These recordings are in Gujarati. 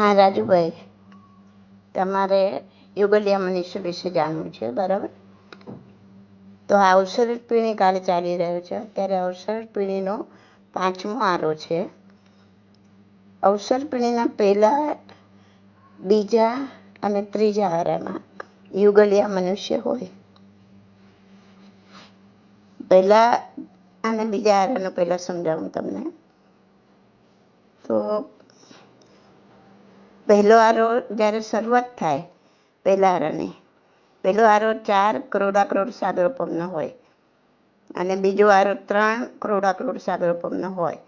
હા, રાજુભાઈ. તમારે યુગલિયા મનુષ્ય વિશે જાણવું છે, બરાબર? તો આ અવસરિત પીણી કાળ ચાલી રહ્યો છે. અત્યારે અવસર પીણીનો પાંચમો આરો છે. અવસર પીણીના પહેલા, બીજા અને ત્રીજા આરામાં યુગલિયા મનુષ્ય હોય. પહેલા અને બીજા આરાનું પહેલા સમજાવું તમને. તો પહેલો આરો જ્યારે શરૂઆત થાય, પહેલા આરાની. પહેલો આરો ચાર કરોડા કરોડ સાગરોપમનો હોય અને બીજો આરો ત્રણ કરોડા કરોડ સાગરોપમનો હોય.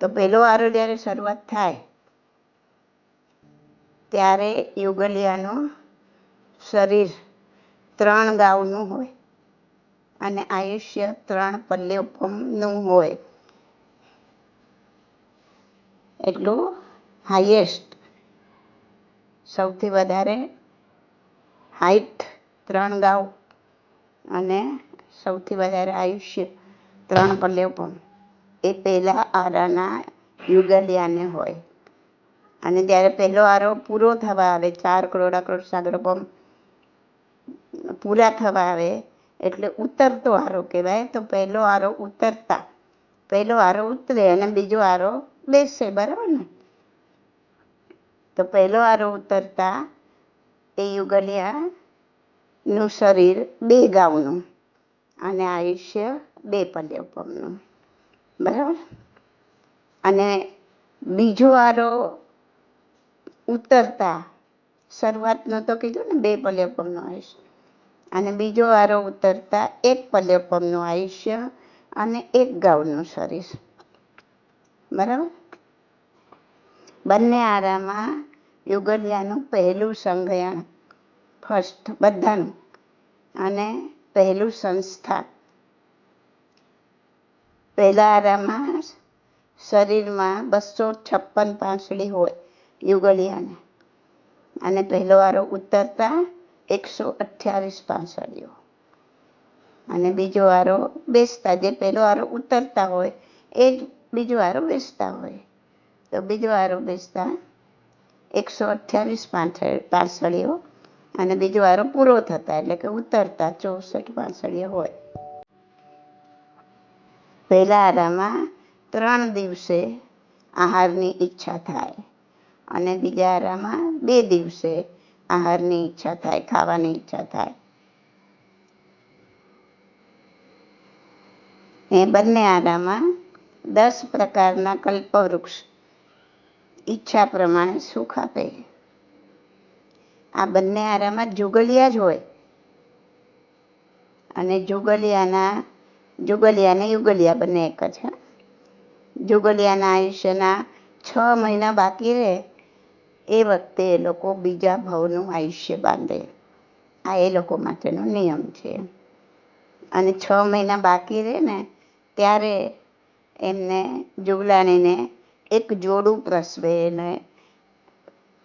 તો પહેલો આરો જ્યારે શરૂઆત થાય, ત્યારે યુગલિયાનું શરીર ત્રણ ગાઉનું હોય અને આયુષ્ય ત્રણ પલ્યોપમનું હોય. એટલું હાઈએસ્ટ સૌથી વધારે હાઈટ ત્રણ ગાઉ અને સૌથી વધારે આયુષ્ય ત્રણ પલ્યોપમ એ પહેલાં આરાના યુગલિયાને હોય. અને જ્યારે પહેલો આરો પૂરો થવા આવે, ચાર કરોડા કરોડ સાગરોપમ પૂરા થવા આવે, એટલે ઉતરતો આરો કહેવાય. તો પહેલો આરો ઉતરતા. પહેલો આરો ઉતરે અને બીજો આરો બેસે, બરાબર ને? તો પહેલો આરો ઉતરતા એ યુગલિયાનું શરીર બે ગાઉનું અને આયુષ્ય બે પલ્યપમનું બરાબર? અને બીજો આરો ઉતરતા શરૂઆતનો તો કીધું ને બે પલ્યપમનો આયુષ્ય. અને બીજો આરો ઉતરતા એક પલ્યપમનું આયુષ્ય અને એક ગાઉનું શરીર. બરાબર? બંને આરામાં યુગલિયાનું પહેલું સંગયણ ફર્સ્ટ બધાનું અને પહેલું સંસ્થા. પહેલા આરામાં શરીરમાં બસો છપ્પન પાંસળી હોય યુગલિયાને. અને પહેલો આરો ઉતરતા એકસો અઠ્યાવીસ પાંસળીઓ. અને બીજો આરો બેસતા, જે પહેલો આરો ઉતરતા હોય, એ જ બીજો આરો બેસતા હોય. તો બીજો આરો બેસતા એકસો અઠ્યાવીસ પાંસળીઓ અને બીજો આરો પૂરો થતા, એટલે કે ઉતરતા ચોસઠ પાંસળીઓ હોય. પહેલા આરામાં ત્રણ દિવસે આહારની ઈચ્છા થાય અને બીજા આરામાં બે દિવસે આહારની ઈચ્છા થાય, ખાવાની ઈચ્છા થાય. એ બંને આરામાં દસ પ્રકારના કલ્પવૃક્ષ ઈચ્છા પ્રમાણે સુખ આપે. આ બંને આરામાં જુગલિયા જ હોય. અને જુગલિયાના જુગલિયાને યુગલિયા બંને એક જ જુગલિયાના આયુષ્યના છ મહિના બાકી રહે, એ વખતે એ લોકો બીજા ભાવનું આયુષ્ય બાંધે. આ એ લોકો માટેનો નિયમ છે. અને છ મહિના બાકી રહે ને, ત્યારે એમને જુગલાણીને એક જોડું પ્રસવે એને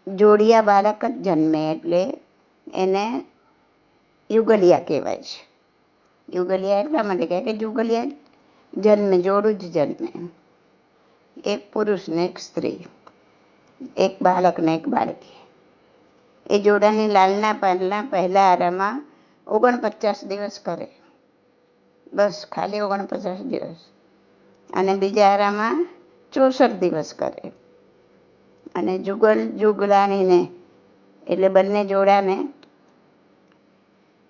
જોડિયા બાળક જ જન્મે એટલે એને યુગલિયા કહેવાય છે. યુગલિયા એટલા માટે કહે કે યુગલિયા જન્મે, જોડું જ જન્મે. એક પુરુષ ને એક સ્ત્રી, એક બાળક ને એક બાળકી. એ જોડાની લાલના પાલના પહેલા આરામાં ઓગણપચાસ દિવસ કરે. બસ ખાલી ઓગણપચાસ દિવસ. અને બીજા આરામાં ચોસઠ દિવસ કરે. અને જુગલ જુગલાણીને, એટલે બંને જોડાને,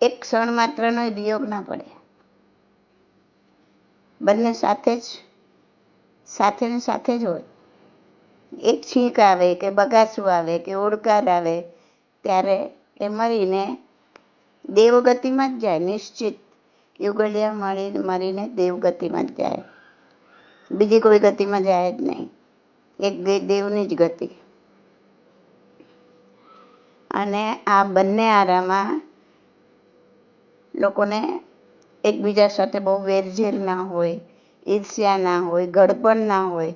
એક ક્ષણ માત્રનો વિયોગ ના પડે. બંને સાથે જ, સાથે ને સાથે જ હોય. એક છીંક આવે કે બગાસું આવે કે ઓડકાર આવે, ત્યારે એ મરીને દેવગતિમાં જ જાય, નિશ્ચિત યુગલિયા મળી, મરીને દેવગતિમાં જ જાય. બીજી કોઈ ગતિમાં જાય જ નહીં. એક દેવની જ ગતિ. અને આ બંને આરામાં લોકોને એકબીજા સાથે બહુ વેરઝેર ના હોય, ઈર્ષ્યા ના હોય, ગડપણ ના હોય.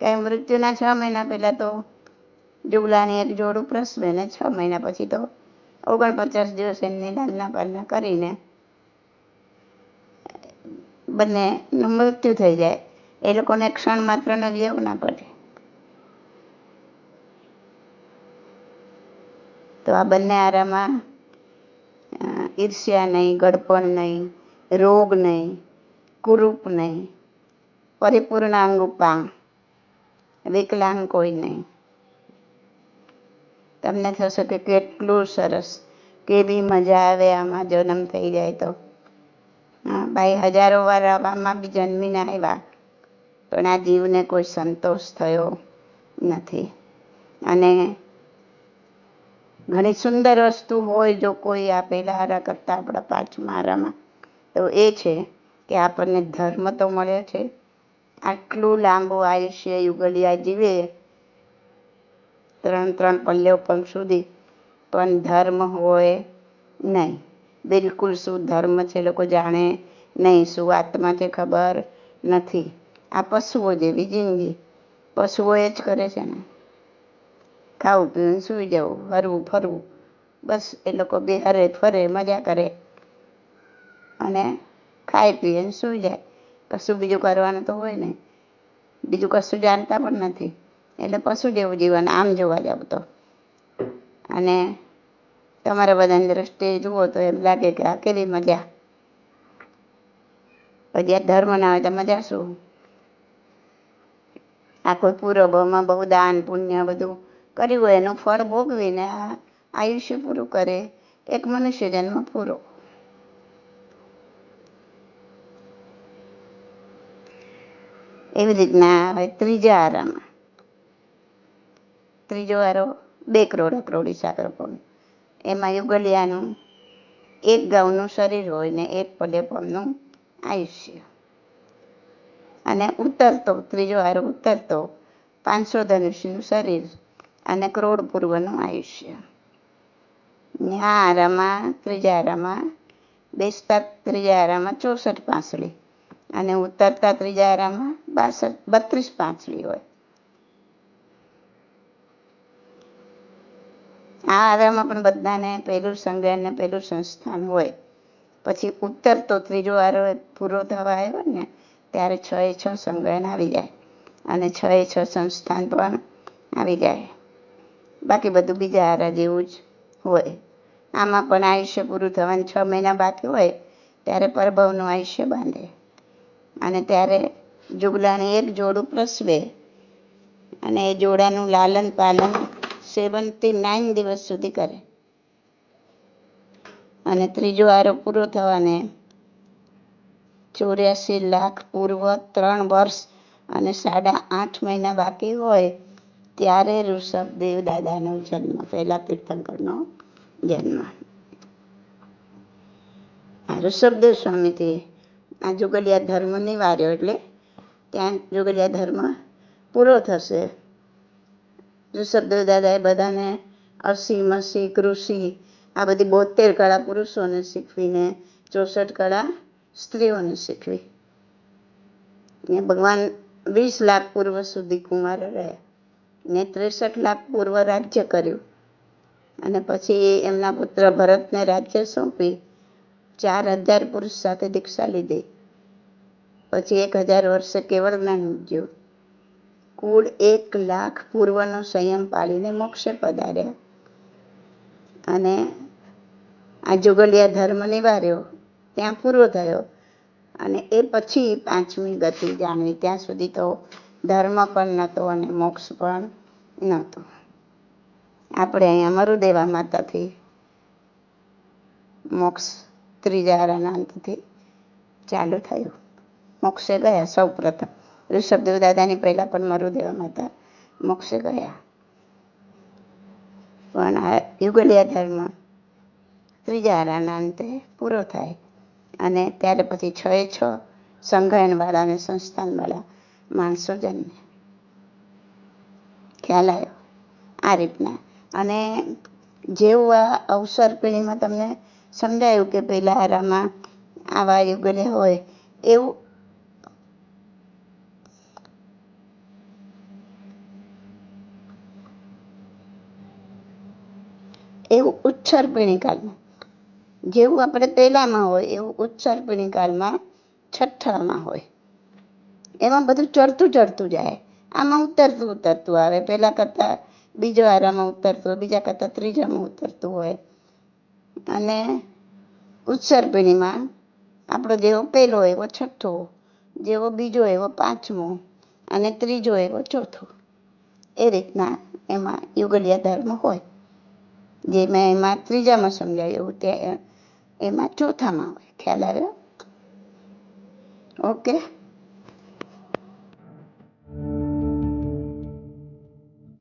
કાંઈ મૃત્યુના છ મહિના પહેલાં તો જુગલાની એક જોડું પ્રસવે ને છ મહિના પછી તો ઓગણપચાસ દિવસ એમની લાલના પાલના કરીને બંનેનું મૃત્યુ થઈ જાય. એ લોકોને ક્ષણ માત્રનો વિયોગ ના પડે. તો આ બંને આરામાં ઈર્ષ્યા નહીં, ગડપણ નહીં, રોગ નહીં, કુરૂપ નહીં પરિપૂર્ણાંગ ઉપાંગ, વિકલાંગ કોઈ નહીં. તમને થશે કે કેટલું સરસ, કેવી મજા આવે આમાં જન્મ થઈ જાય તો. હા, ભાઈ હજારો વાર આમાં બી જન્મીને આવ્યા. પણ આ જીવને કોઈ સંતોષ થયો નથી. અને ઘણી સુંદર વસ્તુ હોય જો કોઈ આપેલા હારા કરતા આપણા પાંચમા હારામાં, તો એ છે કે આપણને ધર્મ તો મળ્યો છે. આટલું લાંબુ આયુષ્ય યુગલિયા જીવે ત્રણ ત્રણ પલ્લ્યો પંખ સુધી, પણ ધર્મ હોય નહીં. બિલકુલ શું ધર્મ છે લોકો જાણે નહીં, શું આત્મા છે ખબર નથી. આ પશુઓ જેવી જિંદગી. પશુઓ એ જ કરે છે ને. ખાવું, પીવું, સૂઈ જવું, હરવું, ફરવું. બસ એ લોકો બે હરે ફરે, મજા કરે. અને ખાઈ પીએ ને સૂઈ જાય. કશું બીજું કરવાનું તો હોય નહીં. બીજું કશું જાણતા પણ નથી. એટલે પશુ જેવું જીવન આમ જોવા જાવ તો. અને તમારા બધાની દ્રષ્ટિએ જુઓ તો એમ લાગે કે આ કેવી મજા. પછી આ ધર્મ ના હોય તો મજા શું? આ કોઈ પૂર્વમાં બહુ દાન, પુણ્ય બધું કર્યું હોય, એનું ફળ ભોગવીને આ આયુષ્ય પૂરું કરે, એક મનુષ્ય જન્મ પૂરો. એવી રીતના હવે ત્રીજા આરામાં. ત્રીજો આરો બે કરોડ કરોડી સાકર પણ એમાં યુગલિયાનું એક ગાઉનું શરીર હોય ને એક પદે પગનું આયુષ્ય. અને ઉતરતો, ત્રીજો હારો ઉતરતો પાંચસો ધનુષનું શરીર અને કરોડ પૂર્વનું આયુષ્ય. આ આરામાં ત્રીજા આરામાં, બેસતા ત્રીજા આરામાં ચોસઠ પાંસળી અને ઉતરતા ત્રીજા આરામાં બાસઠ, બત્રીસ પાંસળી હોય. આ આરામાં પણ બધાને પહેલું સંગ્રહ ને પહેલું સંસ્થાન હોય. પછી ઉત્તર તો ત્રીજો આરો પૂરો થવા આવ્યો ને ત્યારે છ એ છ સંજ્ઞાન આવી જાય અને છ એ છ સંસ્થાન પણ આવી જાય. બાકી બધું બીજા હારા જેવું જ હોય. આમાં પણ આયુષ્ય પૂરું થવાનું છ મહિના બાકી હોય ત્યારે પરભવનું આયુષ્ય બાંધે. અને ત્યારે જુગલાને એક જોડું પ્રસવે અને એ જોડાનું લાલન પાલન સેવનથી નાઇન દિવસ સુધી કરે. અને ત્રીજો આરો પૂરો થવાને ચોર્યાસી લાખ પૂર્વ ત્રણ વર્ષ અને સાડા આઠ મહિના બાકી હોય, ત્યારે ઋષભદેવ દાદાનો જન્મ, પહેલા તીર્થંકરનો જન્મ. ઋષભદેવ સ્વામીથી આ જુગલિયા ધર્મ નિવાર્યો એટલે ત્યાં જુગલિયા ધર્મ પૂરો થશે. ઋષભદેવ દાદાએ બધાને અસી મસી કૃષિ આ બધી બોતેર કળા પુરુષોને શીખવીને ચોસઠ કળા સ્ત્રીઓને શીખવી. ને ભગવાન વીસ લાખ પૂર્વ સુધી કુંવાર રહ્યા ને ત્રેસઠ લાખ પૂર્વ રાજ્ય કર્યું. અને પછી એમના પુત્ર ભરતને રાજ્ય સોંપી ચાર હજાર પુરુષ સાથે દીક્ષા લીધી. પછી એક હજાર વર્ષે કેવળ જ્ઞાન ઉપજ્યું કુળ એક લાખ પૂર્વનો સંયમ પાળીને મોક્ષે પધાર્યા. અને આ જુગલિયા ધર્મ નિવાર્યો. ત્યાં પૂરો થયો. અને એ પછી પાંચમી ગતિ જાણવી. ત્યાં સુધી તો ધર્મ પણ નહોતો અને મોક્ષ પણ નહોતો. આપણે અહીંયા મરુદેવા માતાથી મોક્ષ ત્રીજા અંતથી ચાલુ થયું. મોક્ષે ગયા સૌ પ્રથમ. ઋષભદેવ દાદાની પહેલાં પણ મરુદેવા માતા મોક્ષે ગયા. પણ આ યુગલિયા ધર્મ ત્રીજા હારાના અંતે પૂરો થાય. અને ત્યારે પછી છ એ છ સંગયનવાળા અને સંસ્થાનવાળા માણસો જન્મે ખ્યાલ આવ્યો? આ રીતના. અને જેવું આ અવસર પેઢીમાં તમને સમજાયું કે પહેલા આરામાં આવા યુગલે હોય, એવું એવું ઉચ્છરપીણી કાળમાં જેવું આપણે પહેલામાં હોય એવું ઉત્સર્પણી કાળમાં, છઠ્ઠામાં હોય. એમાં બધું ચડતું ચડતું જાય. આમાં ઉતરતું ઉતરતું આવે. પહેલાં કરતાં બીજો આરામાં ઉતરતું હોય, બીજા કરતાં ત્રીજામાં ઉતરતું હોય. અને ઉત્સર્પિણીમાં આપણો જેવો પહેલો એવો છઠ્ઠો, જેવો બીજો એવો પાંચમો અને ત્રીજો એવો ચોથો. એ રીતના એમાં યુગલિયા ધર્મ હોય. જે મેં એમાં ત્રીજામાં સમજાયું તે એમાં ચોથામાં આવે ખ્યાલ આવ્યો? ઓકે.